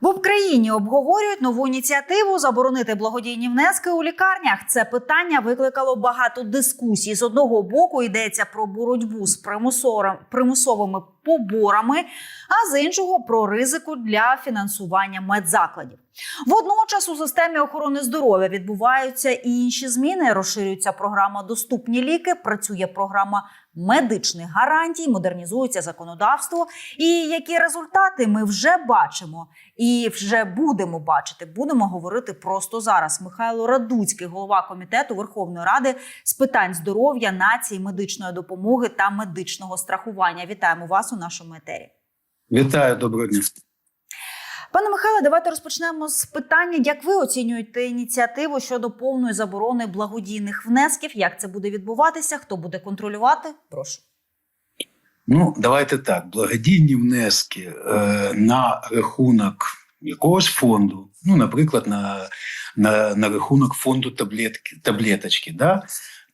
В Україні обговорюють нову ініціативу заборонити благодійні внески у лікарнях. Це питання викликало багато дискусій. З одного боку йдеться про боротьбу з примусовими поборами, а з іншого про ризику для фінансування медзакладів. Водночас у системі охорони здоров'я відбуваються і інші зміни. Розширюється програма Доступні ліки, працює програма медичних гарантій, модернізується законодавство. І які результати ми вже бачимо і вже будемо бачити. Будемо говорити просто зараз. Михайло Радуцький, голова комітету Верховної Ради з питань здоров'я, нації, медичної допомоги та медичного страхування. Вітаємо вас у нашому етері. Вітаю, доброго дня. Пане Михайле, давайте розпочнемо з питання, як ви оцінюєте ініціативу щодо повної заборони благодійних внесків? Як це буде відбуватися? Хто буде контролювати? Прошу. Ну, давайте так. Благодійні внески е, на рахунок якогось фонду, ну, наприклад, на, на, на рахунок фонду таблетки, таблеточки, да?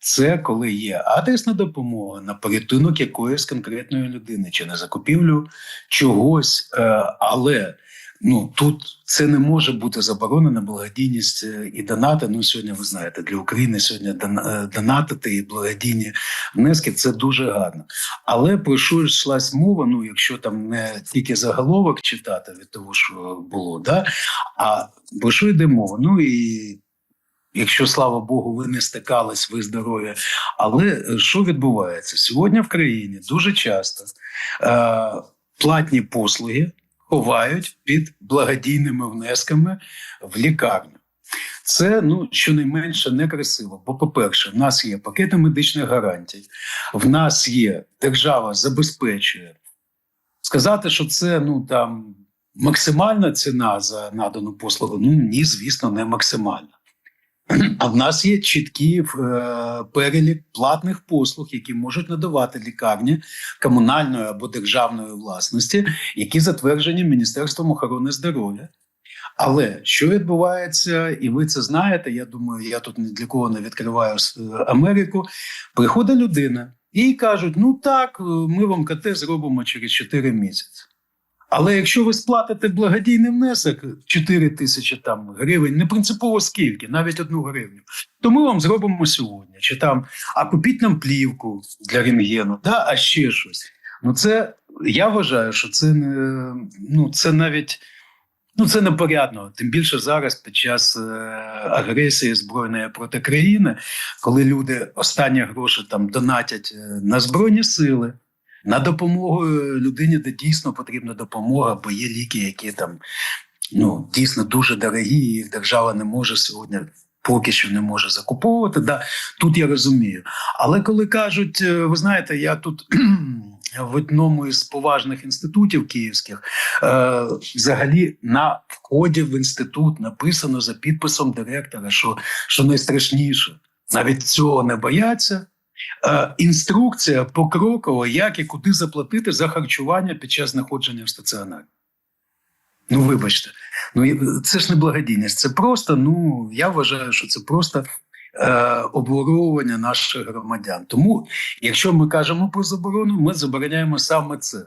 це коли є адресна допомога на порятунок якоїсь конкретної людини чи на закупівлю чогось, е, але ну тут це не може бути заборонена благодійність е, і донати. Ну сьогодні ви знаєте, для України сьогодні е, донатити і благодійні внески це дуже гарно. Але про що йшлась мова? Ну, якщо там не тільки заголовок читати від того, що було, да? а про що йде мова? Ну і якщо слава Богу, ви не стикались, ви здорові. Але е, що відбувається сьогодні в країні? Дуже часто е, платні послуги ховають під благодійними внесками в лікарню. Це ну щонайменше некрасиво. Бо, по-перше, в нас є пакети медичних гарантій, в нас є держава забезпечує. Сказати, що це ну там максимальна ціна за надану послугу. Ну ні, звісно, не максимальна. А в нас є чіткий е, перелік платних послуг, які можуть надавати лікарні комунальної або державної власності, які затверджені Міністерством охорони здоров'я. Але що відбувається, і ви це знаєте, я думаю, я тут ні для кого не відкриваю е, Америку. Приходить людина і кажуть: ну так, е, ми вам КТ зробимо через 4 місяці. Але якщо ви сплатите благодійний внесок 4 тисячі там гривень, не принципово скільки, навіть одну гривню, то ми вам зробимо сьогодні. Чи там, а купіть нам плівку для рентгену, да, а ще щось. Ну це я вважаю, що це не ну це навіть. Ну, це непорядно, тим більше зараз, під час е, агресії збройної проти країни, коли люди останні гроші там донатять е, на збройні сили, на допомогу людині, де дійсно потрібна допомога, бо є ліки, які там ну дійсно дуже дорогі, і їх держава не може сьогодні. Поки що не може закуповувати, да, тут я розумію. Але коли кажуть, е, ви знаєте, я тут в одному із поважних інститутів київських е, взагалі на вході в інститут написано за підписом директора, що, що найстрашніше, навіть цього не бояться. Е, інструкція покрокова, як і куди заплатити за харчування під час знаходження в стаціонарі. Ну, вибачте, ну це ж не благодійність, це просто, ну я вважаю, що це просто е, обворовування наших громадян. Тому, якщо ми кажемо про заборону, ми забороняємо саме це.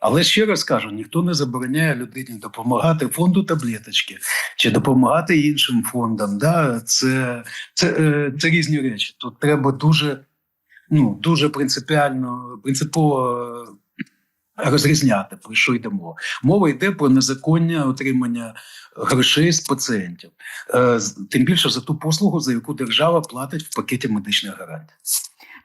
Але ще раз кажу: ніхто не забороняє людині допомагати фонду таблеточки чи допомагати іншим фондам. Да? Це, це, е, це різні речі. Тут треба дуже, ну, дуже принципіально, принципово е, розрізняти, про що йде мова. Мова йде про незаконне отримання грошей з пацієнтів, Е, тим більше за ту послугу, за яку держава платить в пакеті медичних гарантій.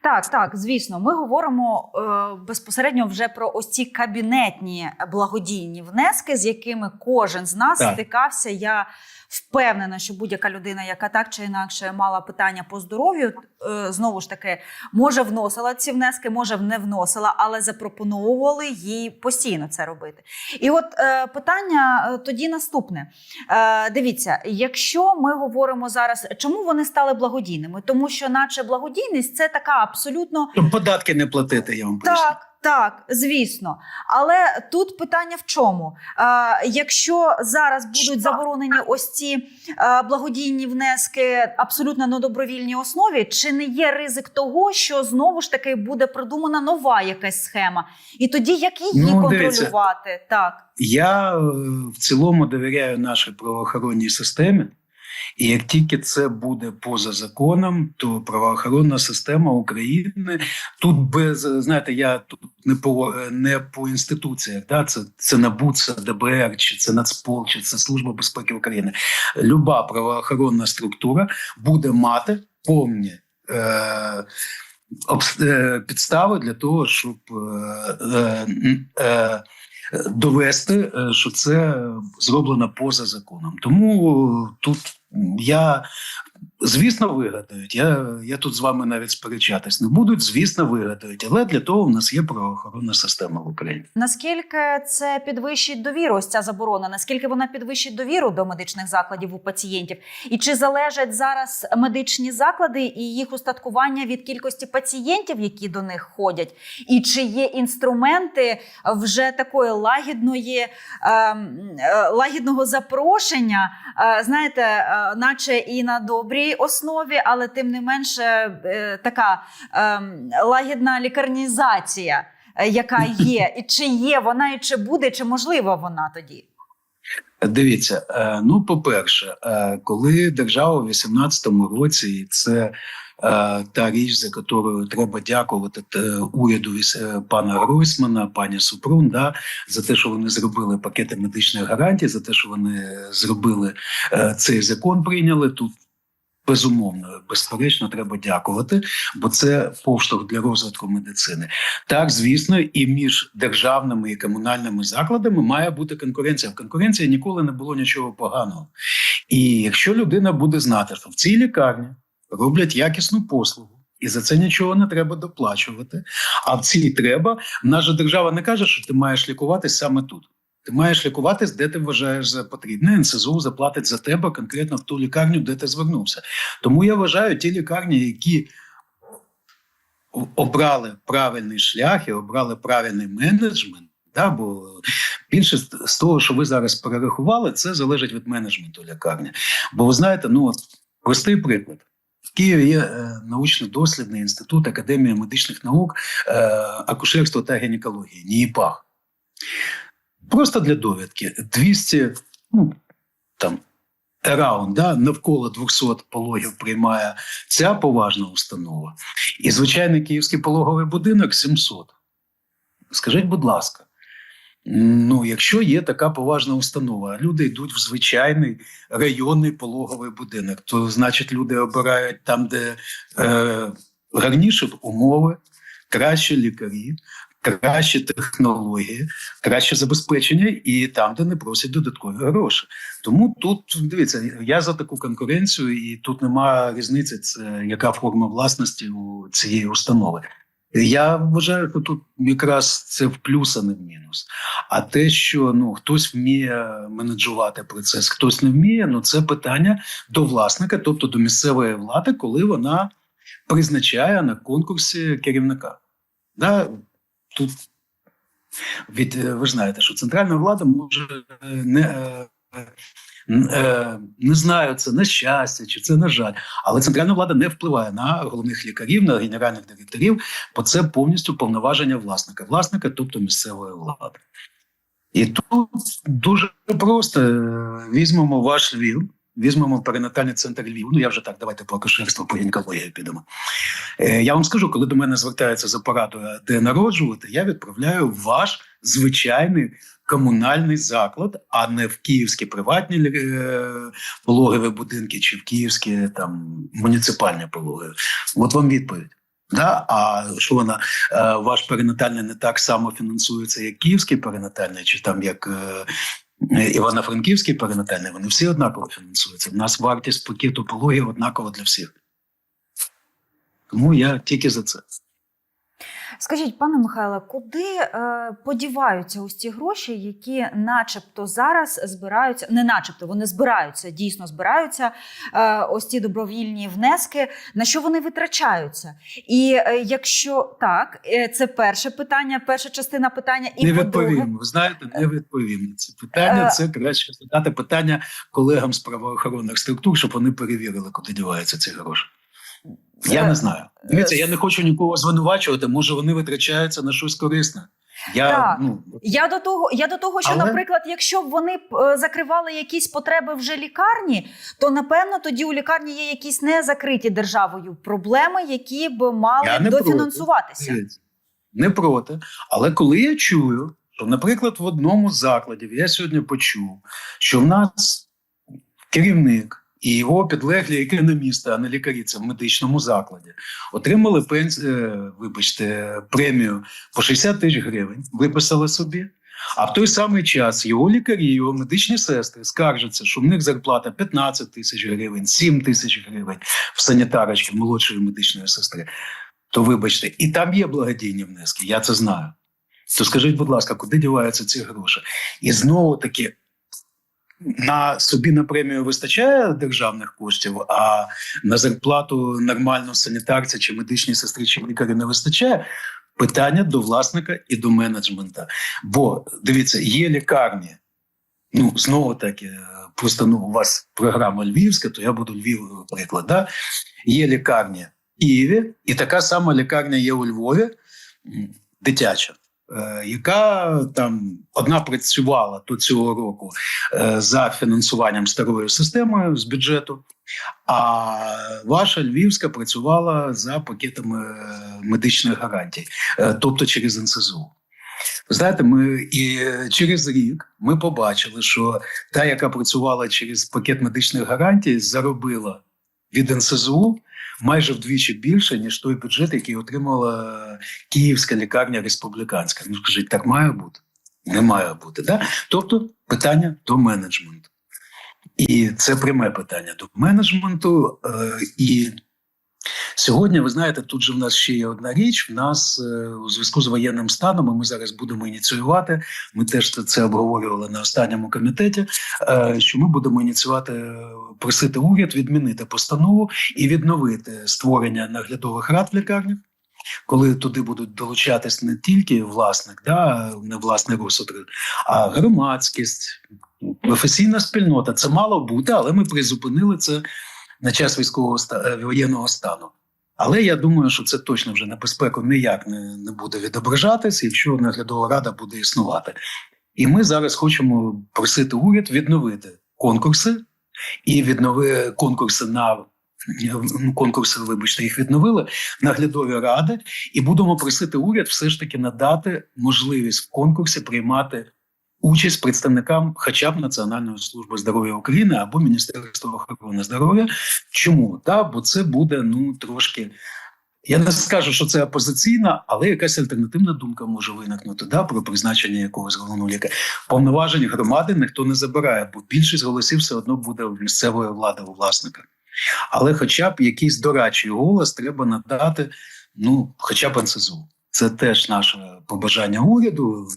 Так, так, звісно, ми говоримо е, безпосередньо вже про ось ці кабінетні благодійні внески, з якими кожен з нас Так. стикався. Я впевнена, що будь-яка людина, яка так чи інакше мала питання по здоров'ю, е, знову ж таки, може вносила ці внески, може не вносила, але запропонували їй постійно це робити. І от е, питання е, тоді наступне. Дивіться, якщо ми говоримо зараз, чому вони стали благодійними? Тому що, наче благодійність, це така абсолютно податки не платити, я вам поясню. так. Так, звісно. Але тут питання в чому? Е, якщо зараз будуть заборонені ось ці е, благодійні внески абсолютно на добровільній основі, чи не є ризик того, що знову ж таки буде придумана нова якась схема? І тоді як її Ну, дивіться. контролювати? Так. Я в цілому довіряю нашій правоохоронній системі. І як тільки це буде поза законом, то правоохоронна система України тут без знаєте, я тут не по не по інституціях, да це це НАБУ, це ДБР, чи це Нацпол, чи це Служба безпеки України. Люба правоохоронна структура буде мати повні е, е, підстави для того, щоб е, е, е, довести, е, що це зроблено поза законом. Тому тут я. Звісно, вигадають. Я, я тут з вами навіть сперечатись не будуть. Звісно, вигадають. Але для того в нас є правоохоронна система в Україні. Наскільки це підвищить довіру? Ось ця заборона? Наскільки вона підвищить довіру до медичних закладів у пацієнтів? І чи залежать зараз медичні заклади і їх устаткування від кількості пацієнтів, які до них ходять? І чи є інструменти вже такої лагідної ем, е, лагідного запрошення? е, знаєте, е, наче і на добрій основі, але тим не менше е, така ем, лагідна лікарнізація е, яка є, і чи є вона, і чи буде, чи можлива вона тоді? Дивіться, е, ну по-перше, коли держава в 18-му році, і це та річ, за якою треба дякувати уряду пана Гройсмана, пані Супрун, да, за те, що вони зробили пакети медичних гарантій, за те, що вони зробили цей закон, прийняли тут. Безумовно, безперечно, треба дякувати, бо це поштовх для розвитку медицини. Так, звісно, і між державними і комунальними закладами має бути конкуренція. В конкуренції ніколи не було нічого поганого. І якщо людина буде знати, що в цій лікарні роблять якісну послугу, і за це нічого не треба доплачувати. А в цій треба, наша держава не каже, що ти маєш лікуватись саме тут. Ти маєш лікуватись, де ти вважаєш за потрібне. НСЗУ заплатить за тебе конкретно в ту лікарню, де ти звернувся. Тому я вважаю, ті лікарні, які обрали правильний шлях і обрали правильний менеджмент. Да, бо більше з того, що ви зараз перерахували, це залежить від менеджменту лікарні. Бо ви знаєте, ну от простий приклад. В Києві є е, научно-дослідний інститут Академії медичних наук, е, акушерства та гінекології, НІІПАХ. Просто для довідки 200, ну там раунд, да, навколо 200 пологів приймає ця поважна установа. І звичайний київський пологовий будинок 700. Скажіть, будь ласка, ну, якщо є така поважна установа, люди йдуть в звичайний районний пологовий будинок, то значить люди обирають там, де е, гарніші умови, кращі лікарі, кращі технології, краще забезпечення і там, де не просять додаткові гроші. Тому тут дивіться, я за таку конкуренцію, і тут немає різниці, це яка форма власності у цієї установи. Я вважаю, що тут якраз це в плюс, а не в мінус. А те, що ну хтось вміє менеджувати процес, хтось не вміє, ну це питання до власника, тобто до місцевої влади, коли вона призначає на конкурсі керівника. Да? Тут від ви ж знаєте, що центральна влада може не. е, е, Не знаю, це на щастя чи це на жаль, але центральна влада не впливає на головних лікарів, на генеральних директорів, бо це повністю повноваження власника, власника, тобто місцевої влади. І тут дуже просто Е, візьмемо ваш Львів, візьмемо перинатальний центр Львів. Ну я вже так, давайте по акушерству, по гінекології підемо. Е, Я вам скажу, коли до мене звертаються за порадою, де народжувати, я відправляю ваш звичайний комунальний заклад, а не в київські приватні е, пологові будинки чи в київські там муніципальні пологи. От вам відповідь. Да? А що вона е, ваш перинатальний не так само фінансується, як київський перинатальний, чи там як е, Івано-Франківський перинатальний, вони всі однаково фінансуються. У нас вартість пакету пологів однакова для всіх. Тому я тільки за це. Скажіть, пане Михайле, куди е, подіваються ось ці гроші, які, начебто, зараз збираються, не начебто, вони збираються, дійсно збираються. Е, ось ці добровільні внески. На що вони витрачаються? І е, якщо так, е, це перше питання, перша частина питання, і не відповім. Ви знаєте, не відповім на це питання. Е, Це краще задати питання колегам з правоохоронних структур, щоб вони перевірили, куди діваються ці гроші. Я Е, не знаю. Дивіться, я не хочу нікого звинувачувати. Може, вони витрачаються на щось корисне. Я Так. ну Я до того, я до того, що, Але- наприклад, якщо б вони б е, закривали якісь потреби вже лікарні, то напевно тоді у лікарні є якісь незакриті державою проблеми, які б мали Я не дофінансуватися. Дивіться, Не проти. Але коли я чую, що, наприклад, в одному з закладів я сьогодні почув, що в нас керівник і його підлеглі економісти, а не лікарі, це в медичному закладі, отримали пенс... е, вибачте, премію по 60 тисяч гривень, виписали собі. А в той самий час його лікарі, його медичні сестри скаржаться, що в них зарплата 15 тисяч гривень, 7 тисяч гривень в санітарочки молодшої медичної сестри то вибачте, і там є благодійні внески, я це знаю. То скажіть, будь ласка, куди діваються ці гроші? І знову таки. На собі на премію вистачає державних коштів, а на зарплату нормально санітарця чи медичній сестрі чи лікарі не вистачає. Питання до власника і до менеджмента. Бо дивіться, є лікарні. Ну знову таки, просто ну у вас програма львівська, то я буду Львів приклад. Да? Є лікарні в Києві, і така сама лікарня є у Львові, дитяча, е, яка там одна працювала до цього року е, за фінансуванням старою системою з бюджету, а ваша Львівська працювала за пакетами е, медичних гарантій, е, тобто через НСЗУ. Знаєте, ми і через рік ми побачили, що та, яка працювала через пакет медичних гарантій, заробила від НСЗУ майже вдвічі більше, ніж той бюджет, який отримала Київська лікарня республіканська. Ну скажіть, так має бути? Не має бути. Да? Тобто питання до менеджменту. І це пряме питання до менеджменту. Е, і сьогодні, ви знаєте, тут же в нас ще є одна річ. В нас е, у зв'язку з воєнним станом, і ми зараз будемо ініціювати. Ми теж це, обговорювали на останньому комітеті. е, Що ми будемо ініціювати, е, просити уряд відмінити постанову і відновити створення наглядових рад в лікарнях. Коли туди будуть долучатись не тільки власник, да, не власний розсуд, а громадськість, професійна спільнота. Це мало бути, але ми призупинили це на час військового е, воєнного стану. Але я думаю, що це точно вже на безпеку ніяк не, не буде відображатись, якщо наглядова рада буде існувати. І ми зараз хочемо просити уряд відновити конкурси і віднови конкурси на ну, конкурси, вибачте, їх відновили наглядові ради, і будемо просити уряд все ж таки надати можливість в конкурсі приймати участь представникам, хоча б Національної служби здоров'я України або Міністерства охорони здоров'я. Чому? Та, бо це буде ну трошки. Я не скажу, що це опозиційна, але якась альтернативна думка може виникнути да, про призначення якогось головного лікаря. Повноважень громади ніхто не забирає, бо більшість голосів все одно буде у місцевої влади у власника. Але хоча б якийсь дорадчий голос треба надати, ну, хоча б НСЗУ. Це теж наше побажання уряду.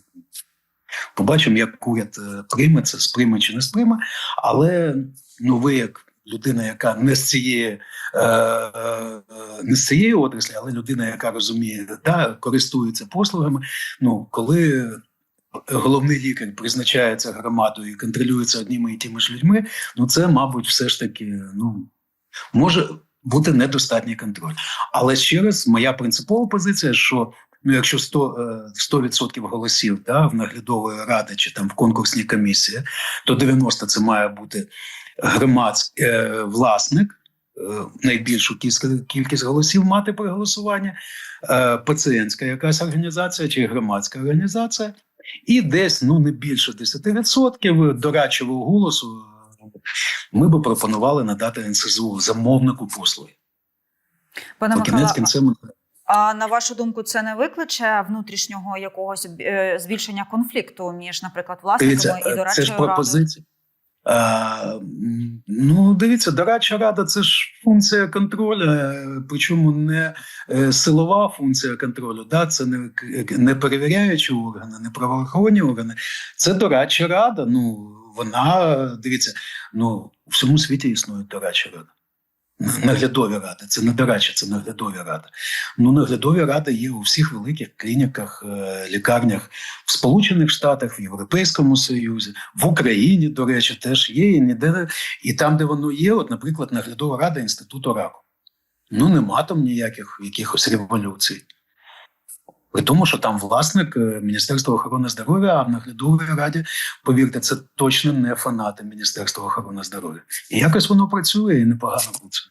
Побачимо, як уряд е, прийме це, сприйме чи не сприйме. Але ну, ви, як людина, яка не з цієї, е, е, не з цієї отраслі, але людина, яка розуміє, да, користується послугами. Ну, коли головний лікар призначається громадою і контролюється одніми і тими ж людьми, ну це, мабуть, все ж таки ну, може бути недостатній контроль. Але ще раз, моя принципова позиція, що ну, якщо 100%, е, 100% голосів да, в наглядової ради чи там в конкурсній комісії, то 90% це має бути громадський е, власник. е, Найбільшу кількість голосів мати при голосуванні, е, пацієнтська якась організація чи громадська організація, і десь ну не більше 10% дорадчого голосу е, ми би пропонували надати НСЗУ замовнику послуги. Пане Михайло, кінець кінцем а на вашу думку, це не викличе внутрішнього якогось е, збільшення конфлікту між, наприклад, власниками Дивіться, і е, дорадчою це пропозиція. Е, ну, дивіться, дорадча рада це ж функція контролю, е, причому не е, силова функція контролю. Да? Це не, не перевіряючі органи, не правоохоронні органи. Це дорадча рада. Ну, вона, дивіться, ну, у всьому світі існує дорадча рада. Наглядові ради, це не дорадча, це наглядові ради. Ну, наглядові ради є у всіх великих клініках, е, лікарнях в Сполучених Штатах, в Європейському Союзі, в Україні, до речі, теж є і ніде. І там, де воно є, от, наприклад, наглядова рада інституту раку. Ну, нема там ніяких якихось революцій. При тому, що там власник е, Міністерства охорони здоров'я, а в наглядовій раді, повірте, це точно не фанати Міністерства охорони здоров'я. І якось воно працює і непогано працює.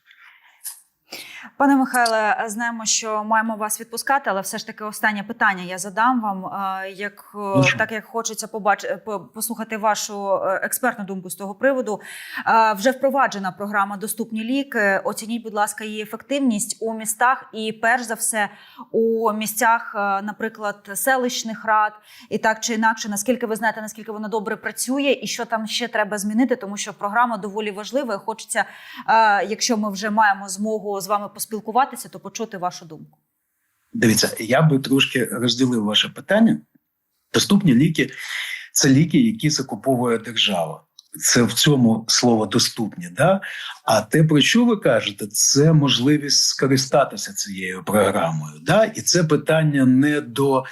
Пане Михайле, знаємо, що маємо вас відпускати, але все ж таки останнє питання я задам вам. Е, Як е, так як хочеться побачити послухати вашу е, експертну думку з того приводу. Вже впроваджена програма Доступні ліки. Оцініть, будь ласка, її ефективність у містах і, перш за все, у місцях, наприклад, селищних рад, і так чи інакше, наскільки ви знаєте, наскільки вона добре працює, і що там ще треба змінити, тому що програма доволі важлива. Хочеться, якщо ми вже маємо змогу з вами поспілкуватися, то почути вашу думку. Дивіться, я би трошки розділив ваше питання. Доступні ліки це ліки, які закуповує держава. Це в цьому слово доступні. Да? А те, про що ви кажете, це можливість скористатися цією програмою. Да? І це питання не до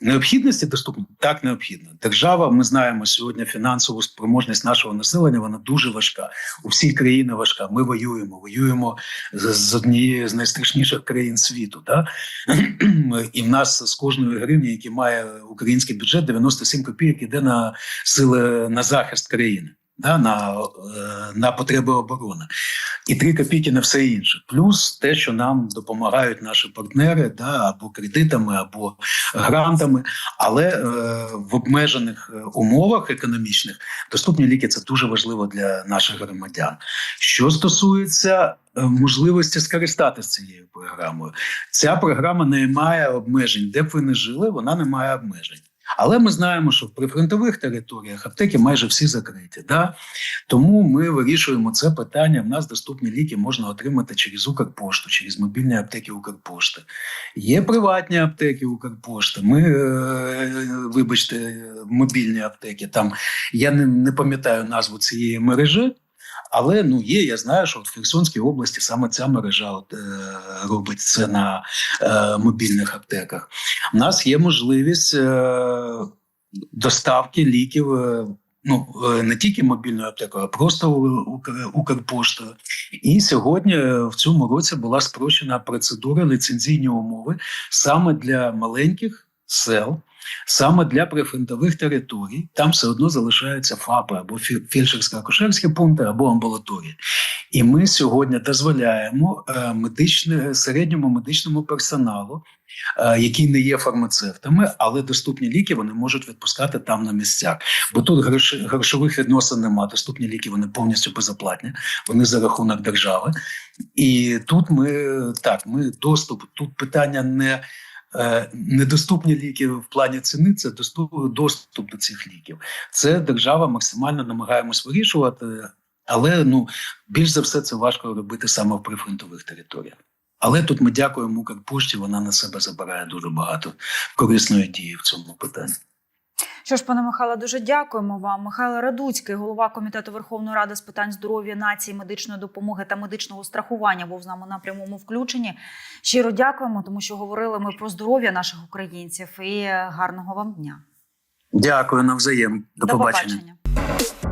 необхідності доступності, так необхідно. Держава, ми знаємо сьогодні фінансову спроможність нашого населення, вона дуже важка. У всій країни важка. Ми воюємо, воюємо з, з однією з найстрашніших країн світу. Да? І в нас з кожної гривні, які має український бюджет, 97 копійок іде на сили на захист країни. Да, на, е, на потреби оборони і 3 копійки на все інше. Плюс те, що нам допомагають наші партнери, да, або кредитами, або грантами, але е, в обмежених е, умовах економічних доступні ліки це дуже важливо для наших громадян. Що стосується е, можливості скористатися цією програмою, ця програма не має обмежень, де б ви не жили, вона не має обмежень. Але ми знаємо, що в прифронтових територіях аптеки майже всі закриті. Да? Тому ми вирішуємо це питання. В нас доступні ліки можна отримати через Укрпошту, через мобільні аптеки Укрпошти. Є приватні аптеки Укрпошти. Ми, е, вибачте, мобільні аптеки. Там я не, не пам'ятаю назву цієї мережі. Але ну є, я знаю, що в Херсонській області саме ця мережа от, е, робить це на е, мобільних аптеках. У нас є можливість е, доставки ліків. Е, Ну, е, не тільки мобільною аптекою, а просто Укрпоштою. І сьогодні е, в цьому році була спрощена процедура ліцензійні умови саме для маленьких сел, саме для прифронтових територій. Там все одно залишаються ФАПи або фі- фельдшерсько-акушерські пункти, або амбулаторії. І ми сьогодні дозволяємо е, медичне, середньому медичному персоналу, е, який не є фармацевтами, але доступні ліки вони можуть відпускати там на місцях. Бо тут грошових відносин немає. Доступні ліки вони повністю безоплатні, вони за рахунок держави. І тут ми так, ми доступ. Тут питання не. Е, Недоступні ліки в плані ціни це доступ, до цих ліків. Це держава максимально намагаємось вирішувати, але ну більш за все це важко робити саме в прифронтових територіях. Але тут ми дякуємо Укрпошті, вона на себе забирає дуже багато корисної дії в цьому питанні. Що ж, пане Михайло, дуже дякуємо вам. Михайло Радуцький, голова комітету Верховної Ради з питань здоров'я нації, медичної допомоги та медичного страхування, був з нами на прямому включенні. Щиро дякуємо, тому що говорили ми про здоров'я наших українців. І гарного вам дня. Дякую навзаєм. До, побачення. побачення.